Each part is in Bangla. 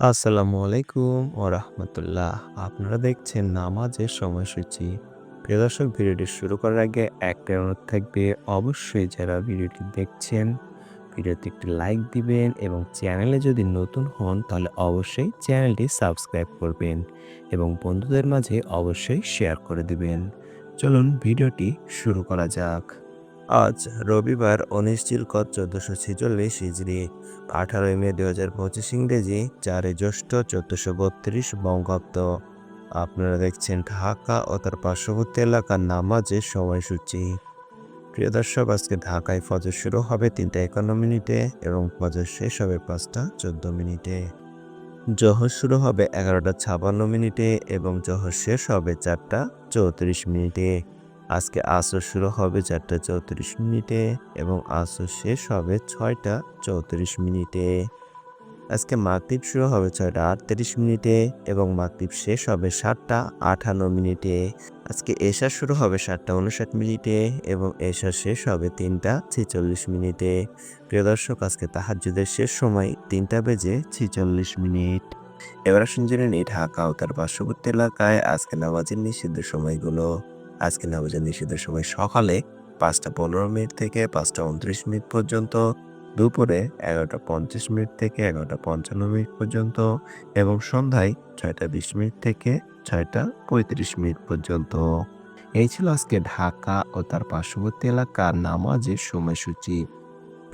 আসসালামু আলাইকুম ও রাহমাতুল্লাহ আপনারা দেখছেন নামাজের সময়সূচি। প্রিয় দর্শক, ভিডিওটি শুরু করার আগে একটা অনুরোধ থাকবে, অবশ্যই যারা ভিডিওটি দেখছেন, ভিডিওতে একটি লাইক দিবেন এবং চ্যানেলে যদি নতুন হন, তাহলে অবশ্যই চ্যানেলটি সাবস্ক্রাইব করবেন এবং বন্ধুদের মাঝে অবশ্যই শেয়ার করে দিবেন। চলুন ভিডিওটি শুরু করা যাক। আজ রবিবার উনিশ জিলকদ চোদ্দশো ছেচল্লিশ হিজড়ি, আঠারোই মে দু হাজার পঁচিশ ইংরেজি চারই জ্যৈষ্ঠ চোদ্দশো বত্রিশ বঙ্গাব্দ। আপনারা দেখছেন ঢাকা ও তার পার্শ্ববর্তী এলাকার নামাজের সময়সূচি। প্রিয় দর্শক, আজকে ঢাকায় ফজর শুরু হবে তিনটা একান্ন মিনিটে এবং ফজর শেষ হবে পাঁচটা চোদ্দ মিনিটে। জহর শুরু হবে এগারোটা ছাপান্ন মিনিটে এবং জহর শেষ হবে চারটা চৌত্রিশ মিনিটে। আজকে আসর শুরু হবে চারটা চৌত্রিশ মিনিটে এবং আসর শেষ হবে ছয়টা চৌত্রিশ মিনিটে। আজকে মাগরিব শুরু হবে ছয়টা আটত্রিশ মিনিটে এবং মাগরিব শেষ হবে সাতটা আটান্ন মিনিটে। আজকে এশা শুরু হবে সাতটা উনষাট মিনিটে এবং এশা শেষ হবে তিনটা ছেচল্লিশ মিনিটে। প্রিয় দর্শক, আজকে তাহাজ্জুদের শেষ সময় তিনটা বেজে ছেচল্লিশ মিনিট। এবার আসুন জেনে ঢাকা ও তার পার্শ্ববর্তী এলাকায় আজকে নামাজের নিষিদ্ধ সময়গুলো। আজকে নামাজের নিষিদ্ধের সময় সকালে পাঁচটা পনেরো মিনিট থেকে পাঁচটা উনত্রিশ মিনিট পর্যন্ত, দুপুরে এগারোটা পঞ্চাশ মিনিট থেকে এগারোটা পঞ্চান্ন মিনিট পর্যন্ত এবং সন্ধ্যায় ছয়টা বিশ মিনিট থেকে ছয়টা পঁয়ত্রিশ মিনিট পর্যন্ত। এই ছিল আজকে ঢাকা ও তার পার্শ্ববর্তী এলাকার নামাজের সময়সূচি।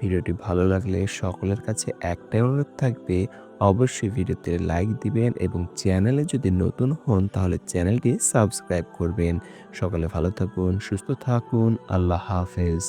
ভিডিওটি ভালো লাগলে সকলের কাছে একটাই অনুরোধ থাকবে, অবশ্যই ভিডিওতে লাইক দিবেন এবং চ্যানেলে যদি নতুন হন তাহলে চ্যানেলটি সাবস্ক্রাইব করবেন। সকলে ভালো থাকুন, সুস্থ থাকুন, আল্লাহ হাফেজ।